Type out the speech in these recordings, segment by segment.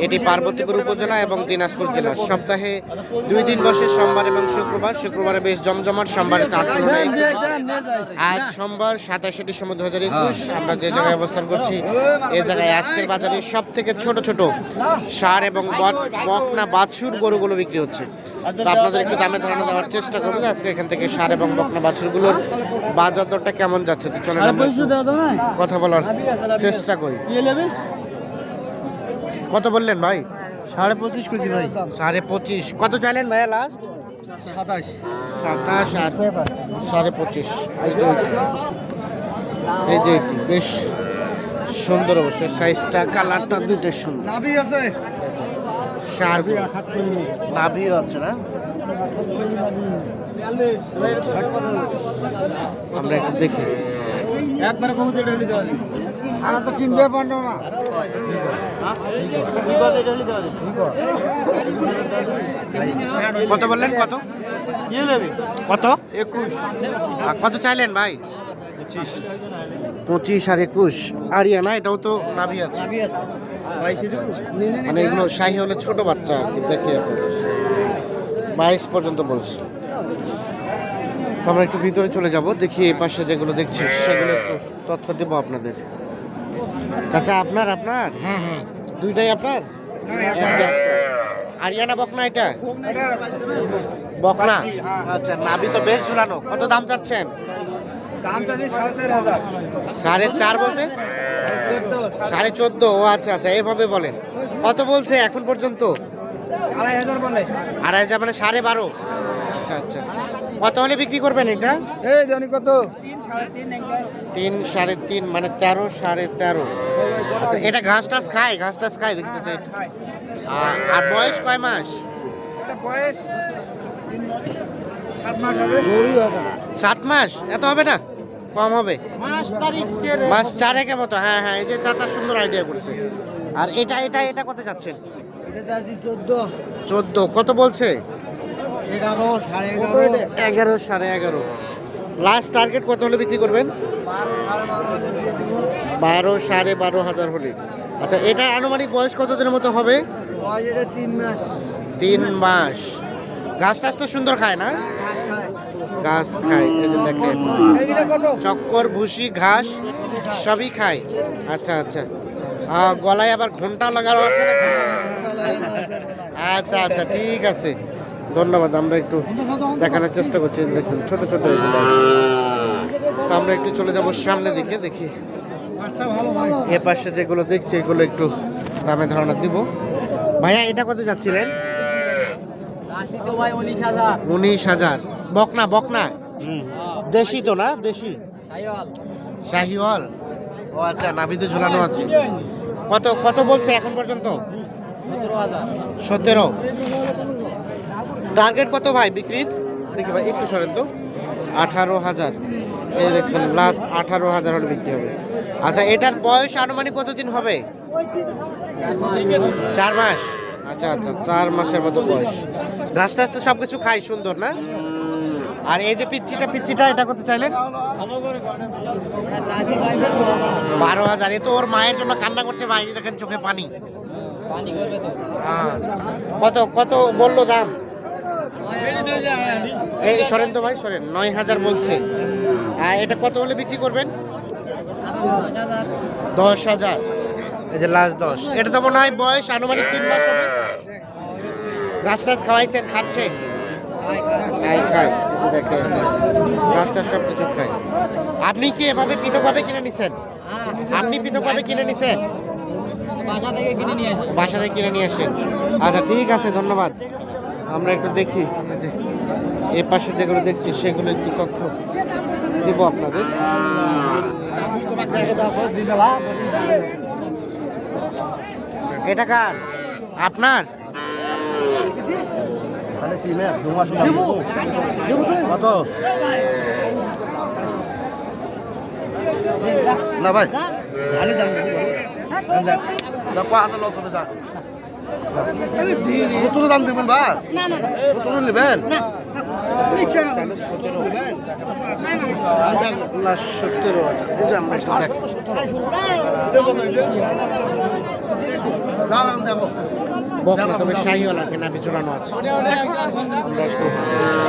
এটি পার্বতীপুর উপজেলা এবং দিনাজপুর জেলা। সপ্তাহে দুই দিন বসে সোমবার এবং শুক্রবার। শুক্রবারে বেশ জমজমাট সোমবারে আজ সোমবার সাতাশে ডিসেম্বর দু হাজার একুশ। আমরা যে জায়গায় অবস্থান করছি এ জায়গায় আজকের বাজারে সব থেকে ছোট ছোট সার এবং বক- বকনা বাছুর গরুগুলো বিক্রি হচ্ছে। তো আপনাদের একটু দামে ধারণা দেওয়ার চেষ্টা করব আজকে এখান থেকে সার এবং বকনা বাছুরগুলোর বাজার দরটা কেমন যাচ্ছে। তো চলে কথা বলার চেষ্টা করি। কত বললেন ভাই? সাড়ে পঁচিশ কেজি ভাই। সাড়ে পঁচিশ। কত চাইলেন ভাইয়া লাস্ট সাতাশ। সাতাশ আর সাড়ে পঁচিশ। এই যে এটি। এই যে এটি বেশ সুন্দর অবশ্য সাইজটা কালারটা দুইটা সুন্দর। নাভি আছে। সার নাভিও আছে না? আমরা একটু দেখি। একবারে বহুত এটা হলি দেওয়া আর তো কিনবে পারল না। কত বললেন? কত? কত? একুশ। কত চাইলেন ভাই? পঁচিশ। আর একুশ। আরিয়ানা এটাও তো নাভি আছে। মানে এগুলো শাহি হলে ছোট বাচ্চা আর কি দেখি বাইশ পর্যন্ত বলছে। তো আমরা একটু ভিতরে চলে যাব দেখি এই পাশে যেগুলো দেখছি সেগুলো একটু তথ্য দেবো আপনাদের। চাচা আপনার আপনার? হ্যাঁ হ্যাঁ দুইটাই আপনার। আরিয়ানা বকনা এটা? বকনা? আচ্ছা নাভি তো বেশ ঝুলানো। কত দাম চাচ্ছেন? সাড়ে চার বলতে? সাড়ে চোদ্দ ও আচ্ছা আচ্ছা এভাবে বলেন। কত বলছে এখন পর্যন্ত? আড়াই হাজার বলে। আড়াই হাজার মানে সাড়ে বারো। আচ্ছা আচ্ছা। কত হলে বিক্রি করবেন এটা? এই জানি কত? তিন সাড়ে তিন মানে তেরো সাড়ে তেরো। আচ্ছা এটা ঘাস টাস খায় ঘাস টাস খায় দেখতে চাই আর বয়স কয় মাস? বয়স সাত মাস এত হবে না? কম হবে। মাস চারেকের মতো হ্যাঁ হ্যাঁ এই যে চাচা সুন্দর আইডিয়া করছে। আর এটা এটা এটা কত চাচ্ছেন? চোদ্দ কত বলছে? এগারো সাড়ে এগারো। লাস্ট টার্গেট কত হলে বিক্রি করবেন? বারো সাড়ে বারো হাজার হলে। আচ্ছা এটা আনুমানিক বয়স কতদিনের মতো হবে? তিন মাস। তিন মাস। ঘাস টাস তো সুন্দর খায় না? ঘাস খায়। এই যে দেখেন। চক্কর ভুসি ঘাস সবই খায়। আচ্ছা আচ্ছা। গলায় আবার ঘণ্টা লাগানো আছে। আচ্ছা আচ্ছা ঠিক আছে। ধন্যবাদ, আমরা একটু দেখানোর চেষ্টা করছি, দেখছেন, ছোট ছোট আমরা একটু চলে যাব সামনে দিকে, দেখি। এ পাশে যেগুলো দেখছি, এগুলো একটু দামে ধারণা দিব। ভাইয়া, এটা কত যাচ্ছিলেন? ভাই উনিশ হাজার উনিশ হাজার। বকনা বকনা? দেশি তো না, দেশি? শাহিওয়াল। ও আচ্ছা নাভিতে ঝুলানো আছে। কত কত বলছে এখন পর্যন্ত? সতেরো। টার্গেট কত ভাই বিক্রির? দেখি ভাই একটু সরেন তো। আঠারো হাজার। এই দেখছেন লাস্ট আঠারো হাজার হলে বিক্রি হবে। আচ্ছা এটার বয়স আনুমানিক কতদিন হবে? চার মাস। আচ্ছা আচ্ছা চার মাসের মতো বয়স। ঘাস টাস তো সব কিছু খাই সুন্দর না? আর এই যে পিচ্ছিটা পিচ্ছিটা এটা করতে চাইলেন? বারো হাজার। এ তো ওর মায়ের জন্য কান্না করছে ভাই দেখেন চোখে পানি। হ্যাঁ। কত কত বলল দাম? এই সরেন তো ভাই সরেন। নয় হাজার বলছে। আর এটা কত হলে বিক্রি করবেন? দশ হাজার। এই যে লাস্ট দশ। এটা তো মনে হয় বয়স আনুমানিক তিন মাস হবে। গাছ টাছ খাওয়াইছেন খাচ্ছে খাই খাই। সব কিছু খায় আপনি কি এভাবে পৃথকভাবে কিনে নিছেন? আপনি পৃথকভাবে কিনে নিছেন? বাসা থেকে কিনে নিয়ে আসেন। আচ্ছা ঠিক আছে ধন্যবাদ। আমরা একটু দেখি। এই যে এ পাশে যেগুলো দেখছি সেগুলো একটু তথ্য দিব আপনাদের। এটা কার? আপনার? কত? না ভাই ভালো দাম কত দাম দেবেন ভাই? কত নেবেন? দেখি। বকনা তবে শাহিওয়ালা কেনা বিচড়ানো আছে।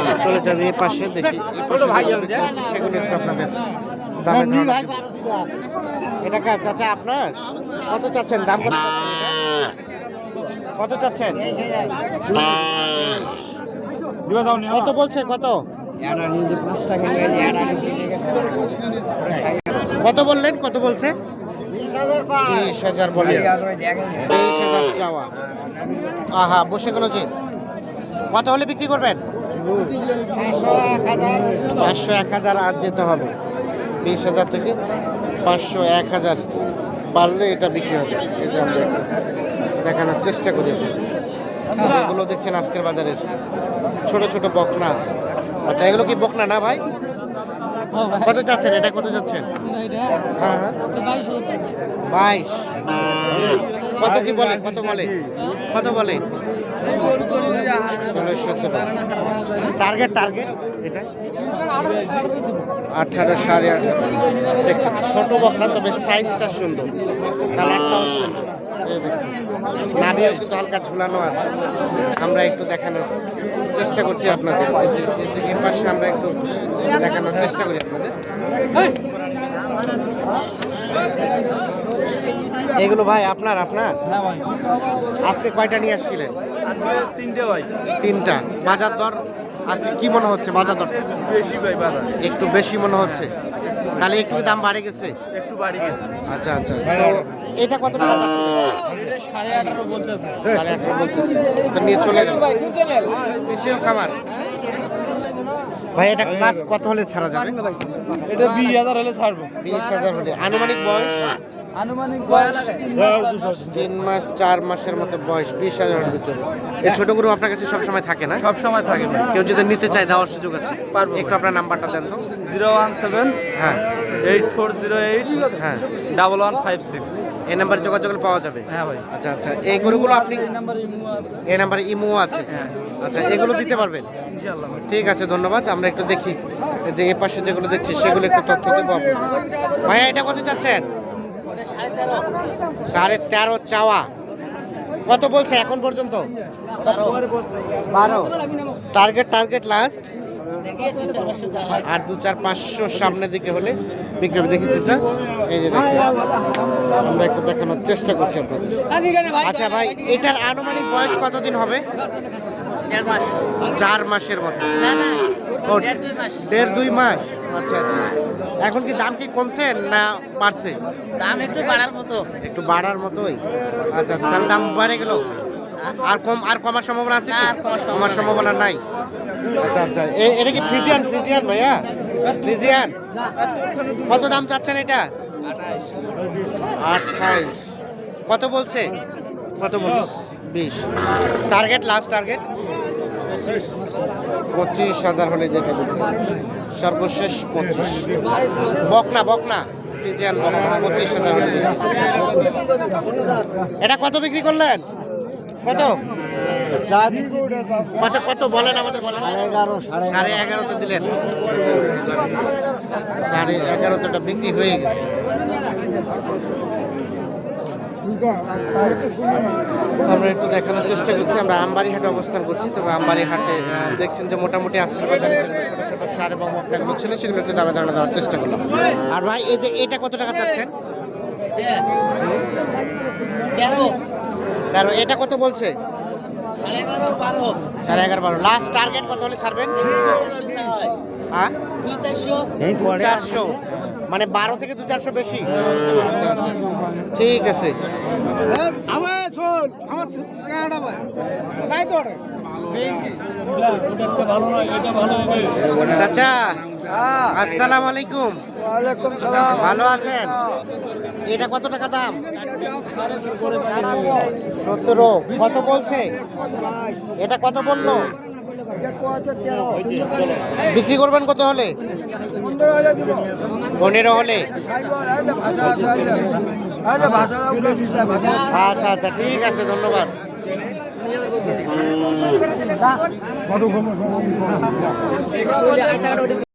আমরা চলে যাবে এই পাশে দেখি এই পাশে যেগুলো বিক্রি হচ্ছে সেগুলো একটু আপনাদের দামে ধারণা এটা চাচা আপনার? কত চাচ্ছেন? দাম কত চাচ্ছেন? কত চাচ্ছেন? কত বলছে কত? কত বললেন কত বলছে? বিশ হাজার বলে তেইশ হাজার চাওয়া। আহা বসে গেল যে। কত হলে বিক্রি করবেন? পাঁচশো এক হাজার আর যেতে হবে। বিশ হাজার থেকে পাঁচশো এক হাজার পারলে এটা বিক্রি হবে। যে আমরা দেখানোর চেষ্টা করি এগুলো দেখছেন আজকের বাজারের ছোট ছোট বকনা। আচ্ছা এগুলো কি বকনা না ভাই? কত যাচ্ছেন? এটা কত যাচ্ছেন? হ্যাঁ হ্যাঁ। বাইশ কত কি বলে? কত বলে? কত বলে? Target target? এটা? আঠারো সাড়ে আঠারো। দেখছেন ছোট বকনা তবে সাইজটা সুন্দর। কালারটাও সুন্দর এই দেখছেন নাভিও কিন্তু হালকা ঝুলানো আছে। আমরা একটু দেখানোর চেষ্টা করছি আপনাদের। এর পাশে আমরা একটু দেখানোর চেষ্টা করি আপনাদের। এগুলো ভাই আপনার আপনার? আজকে কয়টা নিয়ে আসছিলেন? তিনটে ভাই। তিনটা। বাজার দর আজকে কি মনে হচ্ছে বাজার দর? বেশি ভাই বাজার। একটু বেশি মনে হচ্ছে। তাহলে একটু দাম বাড়ে গেছে? একটু বাড়ে গেছে। আচ্ছা আচ্ছা। তো এটা কত টাকা? সাড়ে আঠারো বলতেছে। সাড়ে আঠারো বলতেছে। তো নিয়ে চলে গেল কৃষিও খাবার। ভাই এটা ক্লাস কত হলে ছাড়া যাবে? এটা বিশ হাজার হলে ছাড়বো। বিশ হাজার হলে। আনুমানিক বয়স? আনুমানিক তিন মাস চার মাসের মতো বয়স বিশ হাজারের ভিতরে। এই ছোট গরু আপনার কাছে সবসময় থাকে না? সব সময় থাকে ভাই। কেউ যদি নিতে চায় দেওয়ার সুযোগ আছে? পারব। একটু আপনার নাম্বারটা দেন তো। জিরো ওয়ান সেভেন হ্যাঁ। এইট ফোর জিরো এইট হ্যাঁ। Double one five six. এই নাম্বারে যোগাযোগ পাওয়া যাবে? হ্যাঁ ভাই। আচ্ছা আচ্ছা। এই গরুগুলো আপনি এই আছে। এই নাম্বারে ইমো আছে? হ্যাঁ। আচ্ছা এগুলো দিতে পারবেন? ঠিক আছে ধন্যবাদ। আমরা একটু দেখি। যে এ পাশে যেগুলো দেখছি সেগুলো একটু তথ্য দেবো। ভাইয়া এটা কত চাচ্ছেন? সাড়ে তেরো। চাওয়া। কত বলছে এখন পর্যন্ত? বারো। টার্গেট টার্গেট লাস্ট আর দু চার পাঁচশো সামনের দিকে হলে বিক্রি হবে দেখি এই যে আমরা একটু দেখানোর চেষ্টা করছি আপনাদের। আচ্ছা ভাই এটার আনুমানিক বয়স কতদিন হবে? চার মাসের মতো। দেড় দুই মাস। আচ্ছা আচ্ছা। এখন কি দাম কি কমছে না বাড়ছে? দাম একটু বাড়ার মতো। একটু বাড়ার মতোই। আচ্ছা আচ্ছা তাহলে দাম বেড়ে গেল। আর কম আর কমার সম্ভাবনা আছে না, কমার সম্ভাবনা নাই। আচ্ছা আচ্ছা। এ- এটা কি ফ্রিজিয়ান ফ্রিজিয়ান ভাইয়া? ফ্রিজিয়ান? কত দাম চাচ্ছেন এটা? আঠাইশ। কত বলছে? কত বলছে? বিশ। Target last target? পঁচিশ হাজার হলে যেটা বিক্রি সর্বশেষ পঁচিশ। বকনা বকনা। বকনা পঁচিশ হাজার হলে। এটা কত বিক্রি করলেন? কত? কত কত বলেন আমাদের বলেন। সাড়ে সাড়ে এগারোতে দিলেন। সাড়ে এগারোটা বিক্রি হয়ে গেছে। আমরা একটু দেখানোর চেষ্টা করছি আমরা আমবাড়ি হাটে অবস্থান করছি তবে আমবাড়ি হাটে দেখছেন যে মোটামুটি আজকের বাজারে ছোট ছোট সার এবং মশলাগুলো ছিল সেগুলো একটু দামে দাঁড়ানো দেওয়ার চেষ্টা করলাম। আর ভাই এই যে এটা কত টাকা চাচ্ছেন? কারণ এটা কত বলছে? সাড়ে এগারো বারো। লাস্ট টার্গেট কত হলে ছাড়বেন? হ্যাঁ? চারশো। মানে বারো থেকে দু চারশো বেশি। আচ্ছা আচ্ছা ঠিক আছে। আমার শোন আমার সিঙ্গাড়া ভাই। নাই তো চাচা আসসালামু আলাইকুম। সালাম। ভালো আছেন? এটা কত টাকা দাম? সতেরো। কত বলছে? এটা কত বলল? বিক্রি করবেন কত হলে? পনেরো হলে? আচ্ছা আচ্ছা ঠিক আছে ধন্যবাদ।